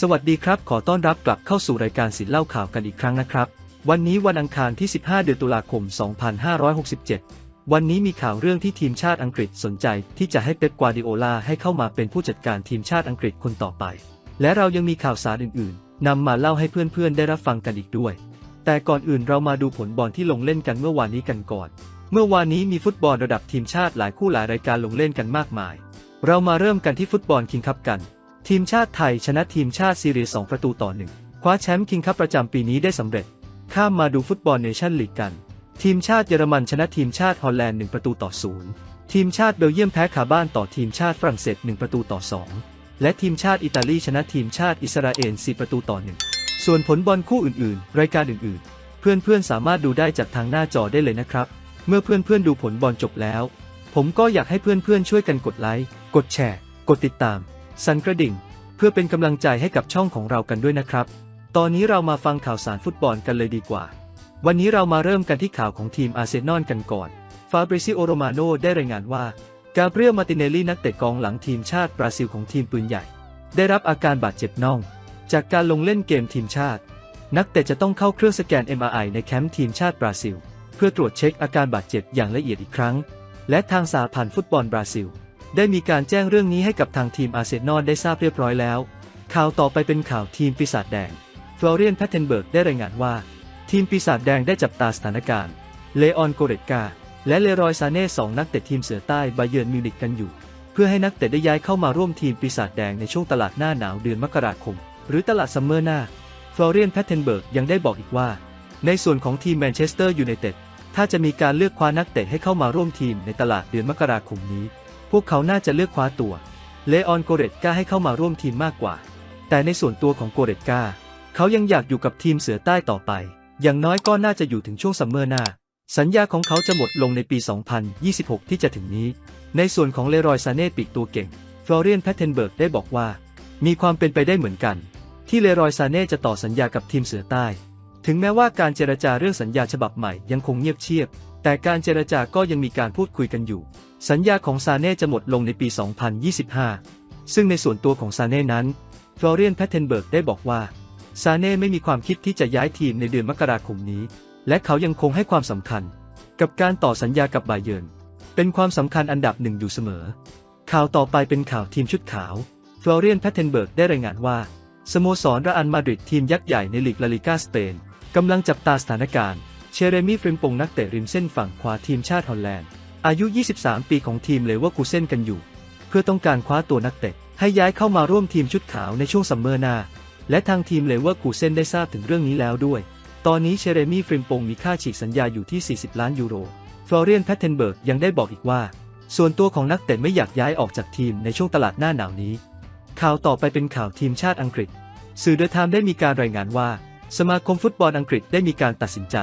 สวัสดีครับ ขอต้อนรับกลับเข้าสู่รายการสินเล่าข่าวกันอีกครั้งนะครับ วันนี้วันอังคารที่ 15 เดือนตุลาคม 2567 วันนี้มีข่าวเรื่องที่ทีมชาติอังกฤษสนใจ ที่จะให้เป๊ปกวาดิโอลาให้เข้ามาเป็นผู้จัดการทีมชาติอังกฤษคนต่อไป และเรายังมีข่าวสารอื่นๆนำมาเล่าให้เพื่อนๆ ได้รับฟังกันอีกด้วย แต่ก่อนอื่นเรามาดูผลบอลที่ลงเล่นกันเมื่อวานนี้กันก่อน เมื่อวานนี้มีฟุตบอลระดับทีมชาติหลายคู่หลายรายการลงเล่นกันมากมาย เรามาเริ่มกันที่ฟุตบอลคิงคัพกัน ทีมชาติไทยชนะทีมชาติซีเรีย2ประตูต่อหนึ่งคว้าแชมป์คิงคัพประจำปีนี้ได้สำเร็จ ข้ามมาดูฟุตบอลเนชั่นลีกกัน ทีมชาติเยอรมันชนะทีมชาติฮอลแลนด์1ประตูต่อศูนย์ทีมชาติเบลเยียมแพ้คาบ้านต่อทีมชาติฝรั่งเศส1ประตูต่อ 2 และทีมชาติอิตาลีชนะทีมชาติอิสราเอล4ประตูต่อ 1 ส่วนผลบอลคู่อื่นๆ รายการอื่นๆ เพื่อนๆสามารถดูได้จากทางหน้าจอได้เลยนะครับ เมื่อเพื่อนๆดูผลบอลจบแล้ว ผมก็อยากให้เพื่อนๆช่วยกันกดไลค์ กดแชร์ กดติดตาม สั่นกระดิ่ง เพื่อเป็นกำลังใจให้กับช่องของเรากันด้วยนะครับ ตอนนี้เรามาฟังข่าวสารฟุตบอลกันเลยดีกว่า วันนี้เรามาเริ่มกันที่ข่าวของทีมอาร์เซนอลกันก่อน ฟาบริซิโอโรมาโนได้รายงานว่ากาเบรียลมาติเนลลี่นักเตะกองหลังทีมชาติบราซิลของทีมปืนใหญ่ ได้รับอาการบาดเจ็บน่อง จากการลงเล่นเกมทีมชาติ นักเตะจะต้องเข้าเครื่องสแกน MRI ในแคมป์ทีมชาติบราซิล เพื่อตรวจเช็คอาการบาดเจ็บอย่างละเอียดอีกครั้ง และทางสาพันธ์ฟุตบอลบราซิล ได้มีการแจ้งเรื่องนี้ให้กับทางทีมอาร์เซนอลได้ทราบเรียบร้อยแล้ว ข่าวต่อไปเป็นข่าวทีมปีศาจแดงฟลอเรียนแพทเทนเบิร์กได้รายงานว่า ทีมปีศาจแดงได้จับตาสถานการณ์เลออนโกเรตกาและเลรอยซาเน่สองนักเตะทีมเสือใต้บาเยิร์นมิวนิกกันอยู่ เพื่อให้นักเตะได้ย้ายเข้ามาร่วมทีมปีศาจแดงในช่วงตลาดหน้าหนาวเดือนมกราคม หรือตลาดซัมเมอร์หน้าฟลอเรียนแพทเทนเบิร์กยังได้บอกอีกว่า ในส่วนของทีมแมนเชสเตอร์ยูไนเต็ดถ้าจะมีการเลือกคว้านักเตะให้เข้ามาร่วมทีมในตลาดเดือนมกราคมนี้ พวกเขาน่าจะเลือกคว้าตัว เลออนโกเรตกาให้เข้ามาร่วมทีมมากกว่า แต่ในส่วนตัวของโกเรตกา เขายังอยากอยู่กับทีมเสือใต้ต่อไป อย่างน้อยก็น่าจะอยู่ถึงช่วงซัมเมอร์หน้า สัญญาของเขาจะหมดลงในปี 2026 ที่จะถึงนี้ ในส่วนของเลรอยซาเน่ปีกตัวเก่ง ฟลอเรียนแพทเทนเบิร์กได้บอกว่า มีความเป็นไปได้เหมือนกัน ที่เลรอยซาเน่จะต่อสัญญากับทีมเสือใต้ ถึงแม้ว่าการเจรจาเรื่องสัญญาฉบับใหม่ยังคงเงียบเชียบ แต่การเจรจาก็ยังมีการพูดคุยกันอยู่ สัญญาของซาเน่จะหมดลงในปี 2025 ซึ่งในส่วนตัวของซาเน่นั้นฟลอเรียนแพทเทนเบิร์กได้บอกว่าซาเน่ไม่มีความคิดที่จะย้ายทีมในเดือนมกราคมนี้ และเขายังคงให้ความสำคัญ กับการต่อสัญญากับบาเยิร์นเป็นความสำคัญอันดับหนึ่งอยู่เสมอ ข่าวต่อไปเป็นข่าวทีมชุดขาวฟลอเรียนแพทเทนเบิร์กได้รายงานว่าสโมสรระอันมาดริดทีมยักษ์ใหญ่ในลีกลาลิกาสเปนกำลังจับตาสถานการณ์ เชเรมี่ฟริมปงนักเตะริมเส้นฝั่งขวาทีมชาติฮอลแลนด์ อายุ 23 ปีของทีมเลเวอร์คูเซ่นกันอยู่ เพื่อต้องการคว้าตัวนักเตะ ให้ย้ายเข้ามาร่วมทีมชุดขาวในช่วงซัมเมอร์หน้า และทางทีมเลเวอร์คูเซ่นได้ทราบถึงเรื่องนี้แล้วด้วย ตอนนี้เชเรมี่ฟริมปงมีค่าฉีกสัญญาอยู่ที่ 40 ล้านยูโร ฟลอเรียนแพทเทนเบิร์กยังได้บอกอีกว่า ส่วนตัวของนักเตะไม่อยากย้ายออกจากทีมในช่วงตลาดหน้าหนาวนี้ ข่าวต่อไปเป็นข่าวทีมชาติอังกฤษ สื่อเดอะไทม์ได้มีการรายงานว่า สมาคมฟุตบอลอังกฤษได้มีการตัดสินใจ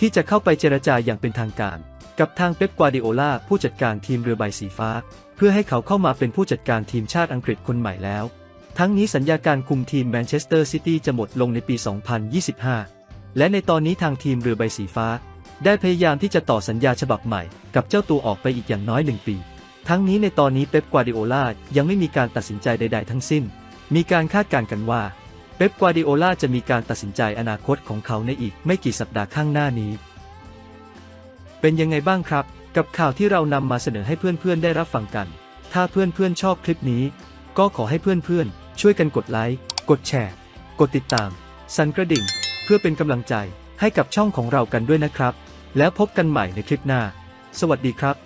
ที่จะเข้าไปเจรจาอย่างเป็นทางการ กับทางเป๊ปกวาดิโอลาผู้จัดการทีมเรือใบสีฟ้า เพื่อให้เขาเข้ามาเป็นผู้จัดการทีมชาติอังกฤษคนใหม่แล้ว ทั้งนี้สัญญาการคุมทีมแมนเชสเตอร์ซิตี้จะหมดลงในปี 2025 และในตอนนี้ทางทีมเรือใบสีฟ้า ได้พยายามที่จะต่อสัญญาฉบับใหม่ กับเจ้าตัวออกไปอีกอย่างน้อยหนึ่งปี ทั้งนี้ในตอนนี้เป๊ปกวาดิโอลายังไม่มีการตัดสินใจใด ๆ ทั้งสิ้น มีการคาดการณ์กันว่า เป๊ปกวาดิโอลาจะมีการตัดสินใจอนาคตของเขาในอีกไม่กี่สัปดาห์ข้างหน้านี้ เป็นยังไงบ้างครับ กับข่าวที่เรานำมาเสนอให้เพื่อนๆได้รับฟังกัน ถ้าเพื่อนๆชอบคลิปนี้ ก็ขอให้เพื่อนๆ ช่วยกันกดไลค์ กดแชร์ กดติดตาม สั่นกระดิ่ง เพื่อเป็นกำลังใจให้กับช่องของเรากันด้วยนะครับ แล้วพบกันใหม่ในคลิปหน้า สวัสดีครับ